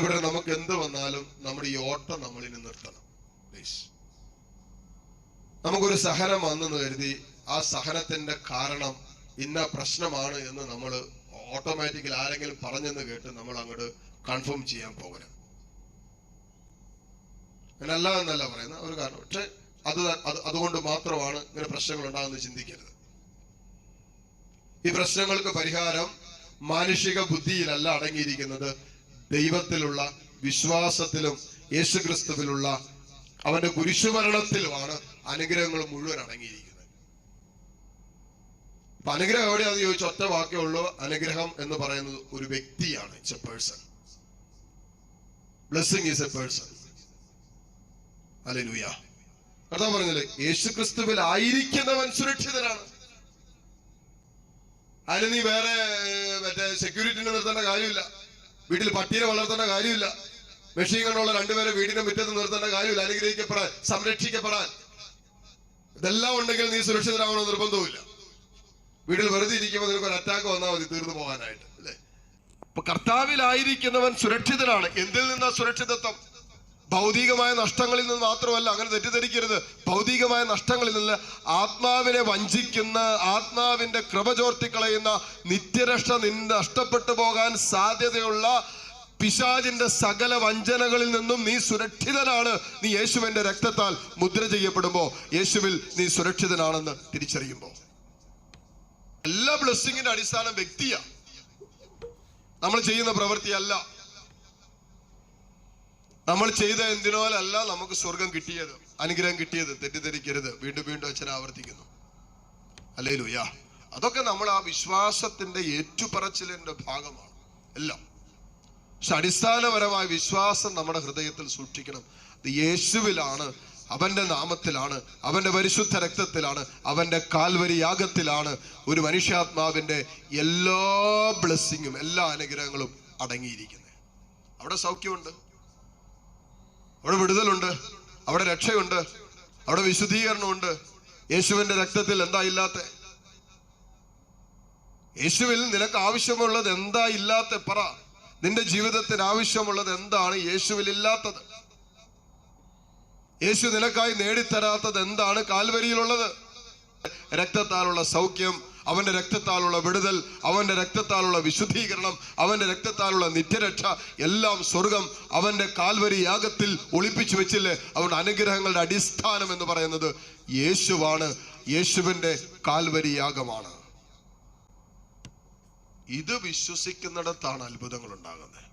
ഇവിടെ നമുക്ക് എന്ത് വന്നാലും നമ്മുടെ ഈ ഓട്ടം നമ്മളിന് നിർത്തണം. പ്ലീസ് നമുക്കൊരു സഹനം വന്നെന്ന് കരുതി ആ സഹനത്തിന്റെ കാരണം ഇന്ന പ്രശ്നമാണ് എന്ന് നമ്മൾ ഓട്ടോമാറ്റിക്കലി ആരെങ്കിലും പറഞ്ഞെന്ന് കേട്ട് നമ്മൾ അങ്ങോട്ട് കൺഫേം ചെയ്യാൻ പോകരുത് അങ്ങനല്ല എന്നല്ല പറയുന്ന ഒരു കാരണം. പക്ഷെ അത് അതുകൊണ്ട് മാത്രമാണ് ഇങ്ങനെ പ്രശ്നങ്ങൾ ഉണ്ടാകുന്നത് ചിന്തിക്കരുത്. ഈ പ്രശ്നങ്ങൾക്ക് പരിഹാരം മാനുഷിക ബുദ്ധിയിലല്ല അടങ്ങിയിരിക്കുന്നത്. ദൈവത്തിലുള്ള വിശ്വാസത്തിലും യേശുക്രിസ്തുവിലുള്ള അവന്റെ കുരിശുമരണത്തിലുമാണ് അനുഗ്രഹങ്ങൾ മുഴുവൻ അടങ്ങിയിരിക്കുന്നത്. അപ്പൊ അനുഗ്രഹം എവിടെയാണെന്ന് ചോദിച്ച ഒറ്റ വാക്കേ ഉള്ളൂ. അനുഗ്രഹം എന്ന് പറയുന്നത് ഒരു വ്യക്തിയാണ്. It's a person blessing is a person അല്ലെ ലൂയ കർത്താൻ പറഞ്ഞില്ലേ യേശുക്രിസ്തുവിൽ ആയിരിക്കുന്നവൻ സുരക്ഷിതനാണ്. അതിന് നീ വേറെ മറ്റേ സെക്യൂരിറ്റിനെ നിർത്തേണ്ട കാര്യമില്ല. വീട്ടിൽ പട്ടിയെ വളർത്തേണ്ട കാര്യമില്ല. മെഷീൻ കണ്ടുള്ള രണ്ടുപേരെ വീടിന്റെ മുറ്റത്ത് നിർത്തേണ്ട കാര്യമില്ല. അനുഗ്രഹിക്കപ്പെടാൻ സംരക്ഷിക്കപ്പെടാൻ. ഇതെല്ലാം ഉണ്ടെങ്കിൽ നീ സുരക്ഷിതരാവണമെന്ന് നിർബന്ധവുമില്ല. വീട്ടിൽ വെറുതെ ഇരിക്കുമ്പോൾ നിനക്ക് ഒരു അറ്റാക്ക് വന്നാൽ മതി തീർന്നു പോകാനായിട്ട് അല്ലേ? അപ്പൊ കർത്താവിലായിരിക്കുന്നവൻ സുരക്ഷിതനാണ്. എന്തിൽ നിന്നാ സുരക്ഷിതത്വം? ഭൗതികമായ നഷ്ടങ്ങളിൽ നിന്ന് മാത്രമല്ല അങ്ങനെ തെറ്റിദ്ധരിക്കരുത്. ഭൗതികമായ നഷ്ടങ്ങളിൽ നിന്ന് ആത്മാവിനെ വഞ്ചിക്കുന്ന ആത്മാവിന്റെ കൃപ ചോർത്തിക്കളയുന്ന നിത്യരക്ഷ നഷ്ടപ്പെട്ടു പോകാൻ സാധ്യതയുള്ള പിശാചിന്റെ സകല വഞ്ചനകളിൽ നിന്നും നീ സുരക്ഷിതനാണ്. നീ യേശുവിന്റെ രക്തത്താൽ മുദ്ര ചെയ്യപ്പെടുമ്പോ യേശുവിൽ നീ സുരക്ഷിതനാണെന്ന് തിരിച്ചറിയുമ്പോ എല്ലാ ബ്ലെസ്സിങ്ങിന്റെ അടിസ്ഥാനം വ്യക്തിയാണ് നമ്മൾ ചെയ്യുന്ന പ്രവൃത്തിയല്ല. നമ്മൾ ചെയ്ത എന്തിനോലല്ല നമുക്ക് സ്വർഗം കിട്ടിയത് അനുഗ്രഹം കിട്ടിയത് തെറ്റിദ്ധരിക്കരുത്. വീണ്ടും വീണ്ടും അച്ഛൻ ആവർത്തിക്കുന്നു. അല്ലേ ലുയാ അതൊക്കെ നമ്മൾ ആ വിശ്വാസത്തിന്റെ ഏറ്റുപറച്ചിലിന്റെ ഭാഗമാണ്. എല്ലാം. പക്ഷെ അടിസ്ഥാനപരമായ വിശ്വാസം നമ്മുടെ ഹൃദയത്തിൽ സൂക്ഷിക്കണം. അത് യേശുവിലാണ് അവന്റെ നാമത്തിലാണ് അവന്റെ പരിശുദ്ധ രക്തത്തിലാണ് അവന്റെ കാൽവരി യാഗത്തിലാണ് ഒരു മനുഷ്യാത്മാവിന്റെ എല്ലാ ബ്ലെസ്സിങ്ങും എല്ലാ അനുഗ്രഹങ്ങളും അടങ്ങിയിരിക്കുന്നത്. അവിടെ സൗഖ്യമുണ്ട്? അവിടെ വിടുതലുണ്ട്. അവിടെ രക്ഷയുണ്ട്. അവിടെ വിശുദ്ധീകരണമുണ്ട്. യേശുവിന്റെ രക്തത്തിൽ എന്താ ഇല്ലാത്ത? യേശുവിൽ നിനക്ക് ആവശ്യമുള്ളത് എന്താ ഇല്ലാത്ത പറ. നിന്റെ ജീവിതത്തിന് ആവശ്യമുള്ളത് എന്താണ്? യേശുവിൽ ഇല്ലാത്തത്. യേശു നിനക്കായി നേടിത്തരാത്തത് എന്താണ്? കാൽവരിയിലുള്ളത്. രക്തത്താലുള്ള സൗഖ്യം അവന്റെ രക്തത്താലുള്ള വിടുതൽ അവന്റെ രക്തത്താലുള്ള വിശുദ്ധീകരണം അവന്റെ രക്തത്താലുള്ള നിത്യരക്ഷ എല്ലാം സ്വർഗം അവന്റെ കാൽവരി യാഗത്തിൽ ഒളിപ്പിച്ചു വെച്ചില്ലേ? അവരുടെ അനുഗ്രഹങ്ങളുടെ അടിസ്ഥാനം എന്ന് പറയുന്നത് യേശുവാണ്. യേശുവിന്റെ കാൽവരി യാഗമാണ്. ഇത് വിശ്വസിക്കുന്നിടത്താണ് അത്ഭുതങ്ങൾ ഉണ്ടാകുന്നത്